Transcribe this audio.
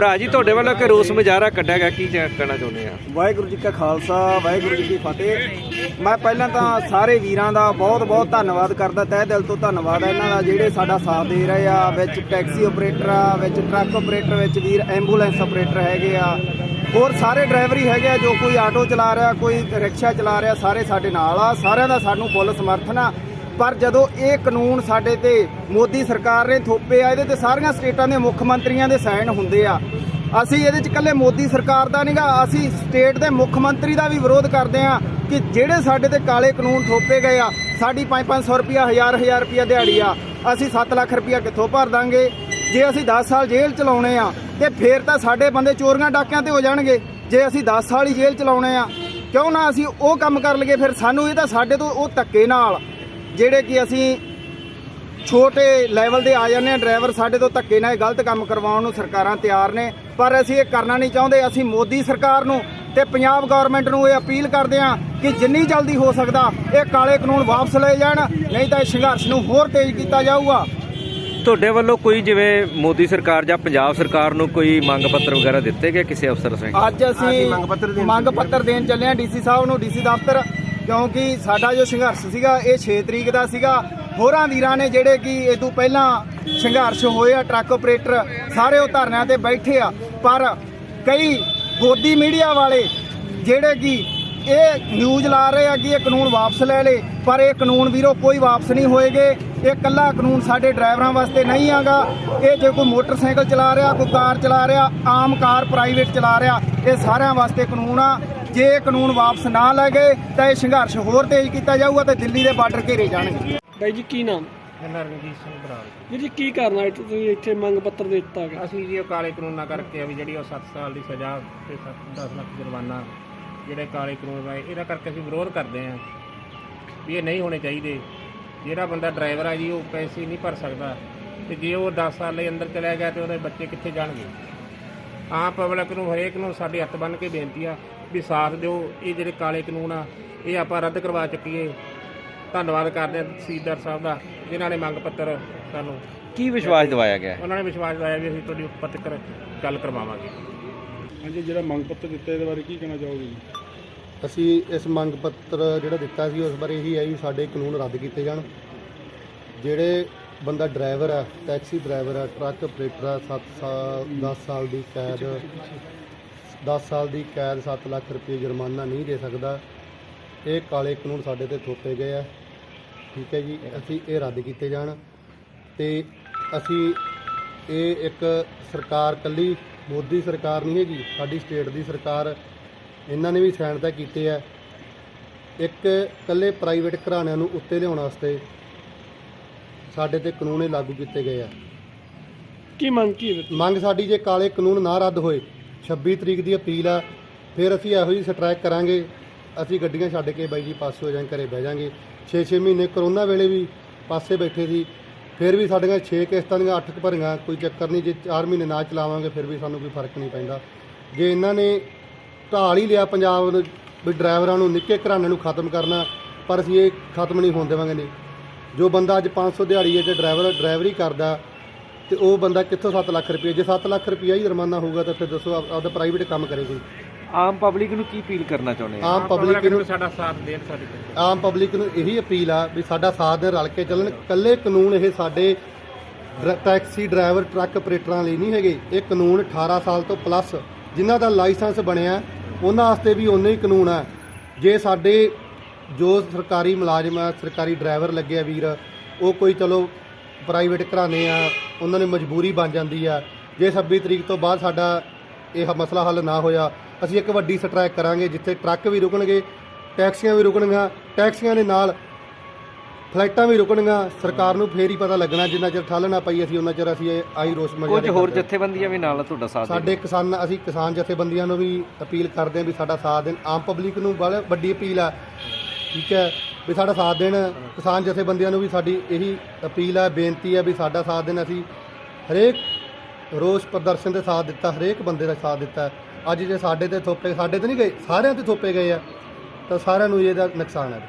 ਭਰਾ ਜੀ, ਤੁਹਾਡੇ ਵੱਲੋਂ ਕਿ ਰੋਸ ਮੁਜ਼ਾਹਰਾ ਕੱਢਿਆ ਗਿਆ, ਕੀ ਚ- ਕਹਿਣਾ ਚਾਹੁੰਦੇ ਆ? ਵਾਹਿਗੁਰੂ ਜੀ ਕਾ ਖਾਲਸਾ, ਵਾਹਿਗੁਰੂ ਜੀ ਕੀ ਫਤਿਹ। ਮੈਂ ਪਹਿਲਾਂ ਤਾਂ ਸਾਰੇ ਵੀਰਾਂ ਦਾ ਬਹੁਤ ਬਹੁਤ ਧੰਨਵਾਦ ਕਰਦਾ, ਤਹਿ ਦਿਲ ਤੋਂ ਧੰਨਵਾਦ ਹੈ ਇਹਨਾਂ ਦਾ, ਜਿਹੜੇ ਸਾਡਾ ਸਾਥ ਦੇ ਰਹੇ ਆ, ਵਿੱਚ ਟੈਕਸੀ ਆਪਰੇਟਰ ਆ, ਵਿੱਚ ਟਰੱਕ ਆਪਰੇਟਰ, ਵਿੱਚ ਵੀਰ ਐਂਬੂਲੈਂਸ ਆਪਰੇਟਰ ਹੈਗੇ ਆ। ਹੋਰ ਸਾਰੇ ਡਰਾਈਵਰ ਹੀ ਹੈਗੇ ਆ, ਜੋ ਕੋਈ ਆਟੋ ਚਲਾ ਰਿਹਾ, ਕੋਈ ਰਿਕਸ਼ਾ ਚਲਾ ਰਿਹਾ, ਸਾਰੇ ਸਾਡੇ ਨਾਲ ਆ, ਸਾਰਿਆਂ ਦਾ ਸਾਨੂੰ ਫੁੱਲ ਸਮਰਥਨ ਆ। ਪਰ ਜਦੋਂ ਇਹ ਕਾਨੂੰਨ ਸਾਡੇ ਤੇ ਮੋਦੀ ਸਰਕਾਰ ਨੇ ਥੋਪੇ ਆ, ਇਹਦੇ ਤੇ ਸਾਰੀਆਂ ਸਟੇਟਾਂ ਦੇ ਮੁੱਖ ਮੰਤਰੀਆਂ ਦੇ ਸਾਈਨ ਹੁੰਦੇ ਆ। ਅਸੀਂ ਇਹਦੇ ਚ ਇਕੱਲੇ ਮੋਦੀ ਸਰਕਾਰ ਦਾ ਨਹੀਂਗਾ ਅਸੀਂ ਸਟੇਟ ਦੇ ਮੁੱਖ ਮੰਤਰੀ ਦਾ ਵੀ ਵਿਰੋਧ ਕਰਦੇ ਆ ਕਿ ਜਿਹੜੇ ਸਾਡੇ ਤੇ ਕਾਲੇ ਕਾਨੂੰਨ ਥੋਪੇ ਗਏ ਆ, ਸਾਡੀ 5-500 ਰੁਪਿਆ 1000-1000 ਰੁਪਿਆ ਦਿਹਾੜੀ ਆ, ਅਸੀਂ 7 ਲੱਖ ਰੁਪਿਆ ਕਿੱਥੋਂ ਭਰ ਦਾਂਗੇ? ਜੇ ਅਸੀਂ 10 ਸਾਲ ਜੇਲ੍ਹ ਚਲਾਉਣੇ ਆ, ਤੇ ਫੇਰ ਤਾਂ ਸਾਡੇ ਬੰਦੇ ਚੋਰੀਆਂ ਡਾਕਿਆਂ ਤੇ ਹੋ ਜਾਣਗੇ। ਜੇ ਅਸੀਂ 10 ਸਾਲ ਹੀ ਜੇਲ੍ਹ ਚਲਾਉਣੇ ਆ, ਕਿਉਂ ਨਾ ਅਸੀਂ ਉਹ ਕੰਮ ਕਰ ਲਈਏ, ਫਿਰ ਸਾਨੂੰ ਇਹ ਤਾਂ ਸਾਡੇ ਤੋਂ ਉਹ ਧੱਕੇ ਨਾਲ। ਜਿਹੜੇ ਕਿ ਅਸੀਂ ਛੋਟੇ ਲੈਵਲ ਦੇ ਆ ਜਾਂਦੇ ਆ ਡਰਾਈਵਰ ਸਾਡੇ ਤੋਂ ਧੱਕੇ ਨਾਲ ਇਹ ਗਲਤ ਕੰਮ ਕਰਵਾਉਣ ਨੂੰ ਸਰਕਾਰਾਂ ਤਿਆਰ ਨੇ। ਪਰ ਅਸੀਂ ਇਹ ਕਰਨਾ ਨਹੀਂ ਚਾਹੁੰਦੇ ਅਸੀਂ ਮੋਦੀ ਸਰਕਾਰ ਨੂੰ ਤੇ ਪੰਜਾਬ ਗਵਰਨਮੈਂਟ ਨੂੰ ਇਹ ਅਪੀਲ ਕਰਦੇ ਆ ਕਿ ਜਿੰਨੀ ਜਲਦੀ ਹੋ ਸਕਦਾ ਇਹ ਕਾਲੇ ਕਾਨੂੰਨ ਵਾਪਸ ਲਏ ਜਾਣ ਨਹੀਂ ਤਾਂ ਇਸ ਸੰਘਰਸ਼ ਨੂੰ ਹੋਰ ਤੇਜ਼ ਕੀਤਾ ਜਾਊਗਾ। ਤੁਹਾਡੇ ਵੱਲੋਂ ਕੋਈ ਜਿਵੇਂ ਮੋਦੀ ਸਰਕਾਰ ਜਾਂ ਪੰਜਾਬ ਸਰਕਾਰ ਨੂੰ ਕੋਈ ਮੰਗ ਪੱਤਰ ਵਗੈਰਾ ਦਿੱਤੇ ਗਏ ਕਿਸੇ ਅਫਸਰ ਸਿੰਘ ਅੱਜ ਅਸੀਂ ਮੰਗ ਪੱਤਰ ਦੇਣ ਚੱਲੇ ਹਾਂ ਡੀਸੀ ਸਾਹਿਬ ਨੂੰ ਡੀਸੀ ਦਫ਼ਤਰ। ਕਿਉਂਕਿ ਸਾਡਾ ਜੋ ਸੰਘਰਸ਼ ਸੀਗਾ, ਇਹ 6 ਤਰੀਕ ਦਾ ਸੀਗਾ। ਹੋਰਾਂ ਵੀਰਾਂ ਨੇ ਜਿਹੜੇ ਕਿ ਇਹ ਤੋਂ ਪਹਿਲਾਂ ਸੰਘਰਸ਼ ਹੋਏ ਆ, ਟਰੱਕ ਆਪਰੇਟਰ ਸਾਰੇ ਉਹ ਧਰਨਿਆਂ ਤੇ ਬੈਠੇ ਆ। ਪਰ ਕਈ ਗੋਦੀ ਮੀਡੀਆ ਵਾਲੇ ਜਿਹੜੇ ਕਿ ਇਹ ਨਿਊਜ਼ ਲਾ ਰਹੇ ਆ ਕਿ ਇਹ ਕਾਨੂੰਨ ਵਾਪਸ ਲੈ ਲੇ, ਪਰ ਇਹ ਕਾਨੂੰਨ ਵੀਰੋ ਕੋਈ ਵਾਪਸ ਨਹੀਂ ਹੋਏਗੇ। ਇਹ ਕੱਲਾ ਕਾਨੂੰਨ ਸਾਡੇ ਡਰਾਈਵਰਾਂ ਵਾਸਤੇ ਨਹੀਂ ਆਗਾ। ਇਹ ਜੇ ਕੋਈ ਮੋਟਰਸਾਈਕਲ ਚਲਾ ਰਿਹਾ, ਕੋਈ ਕਾਰ ਚਲਾ ਰਿਹਾ, ਆਮ ਕਾਰ ਪ੍ਰਾਈਵੇਟ ਚਲਾ ਰਿਹਾ, ਇਹ ਸਾਰਿਆਂ ਵਾਸਤੇ ਕਾਨੂੰਨ ਆ। ਜੇ ਇਹ ਕਾਨੂੰਨ ਵਾਪਸ ਨਾ ਲੈ ਗਏ ਤਾਂ ਇਹ ਸੰਘਰਸ਼ ਹੋਰ ਤੇਜ਼ ਕੀਤਾ ਜਾਊਗਾ ਤੇ ਦਿੱਲੀ ਦੇ ਬਾਰਡਰ ਘੇਰੇ ਜਾਣਗੇ। ਬਾਈ ਜੀ ਕੀ ਨਾਮ? ਨਰਨਜੀਤ ਸਿੰਘ ਬਰਾੜ। ਵੀਰ ਜੀ ਕੀ ਕਰਨਾ ਹੈ ਤੁਸੀਂ ਇੱਥੇ ਮੰਗ ਪੱਤਰ ਦੇ ਦਿੱਤਾ ਗਿਆ। ਅਸੀਂ ਜੀ ਉਹ ਕਾਲੇ ਕਾਨੂੰਨਾਂ ਕਰਕੇ ਆ ਵੀ ਜਿਹੜੀ ਉਹ 7 ਸਾਲ ਦੀ ਸਜ਼ਾ ਤੇ 10 ਲੱਖ ਜੁਰਮਾਨਾ ਜਿਹੜੇ ਕਾਲੇ ਕਾਨੂੰਨ ਆਏ ਇਹਦਾ ਕਰਕੇ ਅਸੀਂ ਵਿਰੋਧ ਕਰਦੇ ਹਾਂ ਵੀ ਇਹ ਨਹੀਂ ਹੋਣੇ ਚਾਹੀਦੇ। ਜਿਹੜਾ ਬੰਦਾ ਡਰਾਈਵਰ ਆ ਜੀ ਉਹ ਪੈਸੇ ਨਹੀਂ ਭਰ ਸਕਦਾ। ਤੇ ਜੇ ਉਹ 10 ਸਾਲ ਲਈ ਅੰਦਰ ਚਲਾ ਗਿਆ ਤੇ ਉਹਦੇ ਬੱਚੇ ਕਿੱਥੇ ਜਾਣਗੇ? ਆਮ ਪਬਲਿਕ ਨੂੰ ਹਰੇਕ ਨੂੰ ਸਾਡੇ ਹੱਥ ਬੰਨ੍ਹ ਕੇ ਬੇਨਤੀ ਆ ਵੀ ਸਾਥ ਦਿਓ ਇਹ ਜਿਹੜੇ ਕਾਲੇ ਕਾਨੂੰਨ ਆ ਇਹ ਆਪਾਂ ਰੱਦ ਕਰਵਾ ਚੁੱਕੀਏ। ਧੰਨਵਾਦ ਕਰਦੇ ਹਾਂ ਤਹਿਸੀਲਦਾਰ ਸਾਹਿਬ ਦਾ ਜਿਨ੍ਹਾਂ ਨੇ ਮੰਗ ਪੱਤਰ ਸਾਨੂੰ ਕੀ ਵਿਸ਼ਵਾਸ ਦਿਵਾਇਆ ਗਿਆ? ਹੈ? ਉਹਨਾਂ ਨੇ ਵਿਸ਼ਵਾਸ ਦਿਵਾਇਆ ਵੀ ਅਸੀਂ ਤੁਹਾਡੀ ਉੱਪਰ ਤੱਕ ਗੱਲ ਕਰਵਾਵਾਂਗੇ। ਹਾਂਜੀ ਜਿਹੜਾ ਮੰਗ ਪੱਤਰ ਦਿੱਤਾ ਇਹਦੇ ਬਾਰੇ ਕੀ ਕਹਿਣਾ ਚਾਹੋਗੇ ਜੀ? ਅਸੀਂ ਇਸ ਮੰਗ ਪੱਤਰ ਜਿਹੜਾ ਦਿੱਤਾ ਸੀ ਉਸ ਬਾਰੇ ਇਹੀ ਹੈ ਵੀ ਸਾਡੇ ਕਾਨੂੰਨ ਰੱਦ ਕੀਤੇ ਜਾਣ। ਜਿਹੜੇ ਬੰਦਾ ਡਰਾਈਵਰ ਆ ਟੈਕਸੀ ਡਰਾਈਵਰ ਆ ਟਰੱਕ ਆਪਰੇਟਰ ਆ 7 ਸਾਲ 10 ਸਾਲ ਦੀ ਕੈਦ 10 ਸਾਲ ਦੀ ਕੈਦ 7 ਲੱਖ ਰੁਪਏ ਜੁਰਮਾਨਾ ਨਹੀਂ ਦੇ ਸਕਦਾ। ਇਹ ਕਾਲੇ ਕਾਨੂੰਨ ਸਾਡੇ ਤੇ ਥੋਪੇ ਗਏ ਆ। ਠੀਕ ਹੈ ਜੀ ਅਸੀਂ ਇਹ ਰੱਦ ਕੀਤੇ ਜਾਣ ਤੇ ਅਸੀਂ ਇਹ ਇੱਕ ਸਰਕਾਰ ਕੱਲੀ ਮੋਦੀ ਸਰਕਾਰ ਨਹੀਂ ਹੈਗੀ ਸਾਡੀ ਸਟੇਟ ਦੀ ਸਰਕਾਰ ਇਹਨਾਂ ਨੇ ਵੀ ਸਾਈਨ ਤਾਂ ਕੀਤੇ ਆ। ਇੱਕ ਕੱਲੇ ਪ੍ਰਾਈਵੇਟ ਘਰਾਣਿਆਂ ਨੂੰ ਉੱਤੇ ਲਿਆਉਣ ਵਾਸਤੇ ਸਾਡੇ ਤੇ ਕਾਨੂੰਨ ਇਹ ਲਾਗੂ ਕੀਤੇ ਗਏ ਆ। ਕੀ ਮੰਗ ਕੀ ਹੈ? ਮੰਗ ਸਾਡੀ ਜੇ ਕਾਲੇ ਕਾਨੂੰਨ ਨਾ ਰੱਦ ਹੋਏ 26 ਤਰੀਕ ਦੀ ਅਪੀਲ ਆ। ਫਿਰ ਅਸੀਂ ਇਹੋ ਜਿਹੀ ਸਟ੍ਰਾਈਕ ਕਰਾਂਗੇ। ਅਸੀਂ ਗੱਡੀਆਂ ਛੱਡ ਕੇ ਬਾਈ ਜੀ ਪਾਸੇ ਹੋ ਜਾਂ ਘਰੇ ਬਹਿ ਜਾਾਂਗੇ। 6-6 ਮਹੀਨੇ ਕਰੋਨਾ ਵੇਲੇ ਵੀ ਪਾਸੇ ਬੈਠੇ ਸੀ। ਫਿਰ ਵੀ ਸਾਡੀਆਂ 6 ਕਿਸ਼ਤਾਂ ਦੀਆਂ 8 ਕੁ ਭਰੀਆਂ, ਕੋਈ ਚੱਕਰ ਨਹੀਂ, ਜੇ 4 ਮਹੀਨੇ ਨਾ ਚਲਾਵਾਂਗੇ ਫਿਰ ਵੀ ਸਾਨੂੰ ਕੋਈ ਫ਼ਰਕ ਨਹੀਂ ਪੈਂਦਾ। ਜੇ ਇਹਨਾਂ ਨੇ ਢਾਲ ਹੀ ਲਿਆ ਪੰਜਾਬ ਨੂੰ ਵੀ ਡਰਾਈਵਰਾਂ ਨੂੰ, ਨਿੱਕੇ ਘਰਾਣਿਆਂ ਨੂੰ ਖਤਮ ਕਰਨਾ, ਪਰ ਅਸੀਂ ਇਹ ਖਤਮ ਨਹੀਂ ਹੋਣ ਦੇਵਾਂਗੇ। ਨਹੀਂ ਜੋ ਬੰਦਾ ਅੱਜ 500 ਦਿਹਾੜੀ ਹੈ ਤੇ ਡਰਾਈਵਰ, ਡਰਾਈਵਰੀ ਕਰਦਾ ਤੇ ਉਹ ਬੰਦਾ ਕਿੱਥੋਂ 7 ਲੱਖ ਰੁਪਏ ਜੇ 7 ਲੱਖ ਰੁਪਈਆ ਹੀ ਜੁਰਮਾਨਾ ਹੋਊਗਾ ਤਾਂ ਫਿਰ ਦੱਸੋ ਆਪ- ਆਪਦਾ ਪ੍ਰਾਈਵੇਟ ਕੰਮ ਕਰੇਗੀ। ਆਮ ਪਬਲਿਕ ਨੂੰ ਕੀ ਅਪੀਲ ਕਰਨਾ ਚਾਹੁੰਦੇ ਆ ਆਮ ਪਬਲਿਕ ਨੂੰ ਸਾਡਾ ਸਾਥ ਦੇਣ ਸਾਡੀ ਆਮ ਪਬਲਿਕ ਨੂੰ ਇਹੀ ਅਪੀਲ ਆ ਵੀ ਸਾਡਾ ਸਾਥ ਦੇ ਰਲ ਕੇ ਚੱਲਣ। ਕੱਲੇ ਕਾਨੂੰਨ ਇਹ ਸਾਡੇ ਡਰ- ਟੈਕਸੀ ਡਰਾਈਵਰ ਟਰੱਕ ਆਪਰੇਟਰਾਂ ਲਈ ਨਹੀਂ ਹੈਗੇ। ਇਹ ਕਾਨੂੰਨ 18 ਸਾਲ ਤੋਂ ਪਲੱਸ ਜਿਨ੍ਹਾਂ ਦਾ ਲਾਇਸੈਂਸ ਬਣਿਆ ਉਹਨਾਂ ਵਾਸਤੇ ਵੀ ਉਨੇ ਹੀ ਕਾਨੂੰਨ ਆ। ਜੇ ਸਾਡੇ ਜੋ ਸਰਕਾਰੀ ਮੁਲਾਜ਼ਮ ਆ ਸਰਕਾਰੀ ਡਰਾਈਵਰ ਲੱਗੇ ਆ ਵੀਰ ਉਹ ਕੋਈ ਚਲੋ ਪ੍ਰਾਈਵੇਟ ਘਰਾਣੇ ਆ ਉਹਨਾਂ ਨੇ ਮਜਬੂਰੀ ਬਣ ਜਾਂਦੀ ਆ। ਜੇ 26 ਤਰੀਕ ਤੋਂ ਬਾਅਦ ਸਾਡਾ ਇਹ ਮਸਲਾ ਹੱਲ ਨਾ ਹੋਇਆ ਅਸੀਂ ਇੱਕ ਵੱਡੀ ਸਟ੍ਰਾਈਕ ਕਰਾਂਗੇ ਜਿੱਥੇ ਟਰੱਕ ਵੀ ਰੁਕਣਗੇ ਟੈਕਸੀਆਂ ਵੀ ਰੁਕਣਗੀਆਂ ਟੈਕਸੀਆਂ ਦੇ ਨਾਲ ਫਲਾਈਟਾਂ ਵੀ ਰੁਕਣਗੀਆਂ ਸਰਕਾਰ ਨੂੰ ਫੇਰ ਹੀ ਪਤਾ ਲੱਗਣਾ ਜਿੰਨਾ ਚਿਰ ਠੱਲ ਨਾ ਪਈ ਅਸੀਂ ਉਹਨਾਂ ਚਿਰ ਅਸੀਂ ਆਈ ਰੋਸ ਕੁਝ ਮੁਜ਼ਾਹਰੇ ਹੋਰ। ਜਥੇਬੰਦੀਆਂ ਵੀ ਨਾਲ ਤੁਹਾਡਾ ਸਾਥ ਸਾਡੇ ਕਿਸਾਨ ਅਸੀਂ ਕਿਸਾਨ ਜਥੇਬੰਦੀਆਂ ਨੂੰ ਵੀ ਅਪੀਲ ਕਰਦੇ ਹਾਂ ਵੀ ਸਾਡਾ ਸਾਥ ਦੇਣ। ਆਮ ਪਬਲਿਕ ਨੂੰ ਵੱਡੀ ਅਪੀਲ ਆ। ਠੀਕ ਹੈ। ਵੀ ਸਾਡਾ ਸਾਥ ਦੇਣ। ਕਿਸਾਨ ਜਥੇਬੰਦੀਆਂ ਨੂੰ ਵੀ ਸਾਡੀ ਇਹੀ ਅਪੀਲ ਹੈ, ਬੇਨਤੀ ਹੈ ਵੀ ਸਾਡਾ ਸਾਥ ਦੇਣ। ਅਸੀਂ ਹਰੇਕ ਰੋਸ ਪ੍ਰਦਰਸ਼ਨ ਦੇ ਸਾਥ ਦਿੱਤਾ, ਹਰੇਕ ਬੰਦੇ ਦਾ ਸਾਥ ਦਿੱਤਾ ਅੱਜ ਜੇ ਸਾਡੇ ਤੇ ਥੋਪੇ, ਸਾਡੇ ਤੇ ਨਹੀਂ ਗਏ, ਸਾਰਿਆਂ ਤੇ ਥੋਪੇ ਗਏ ਆ, ਤਾਂ ਸਾਰਿਆਂ ਨੂੰ ਇਹਦਾ ਨੁਕਸਾਨ ਹੈ।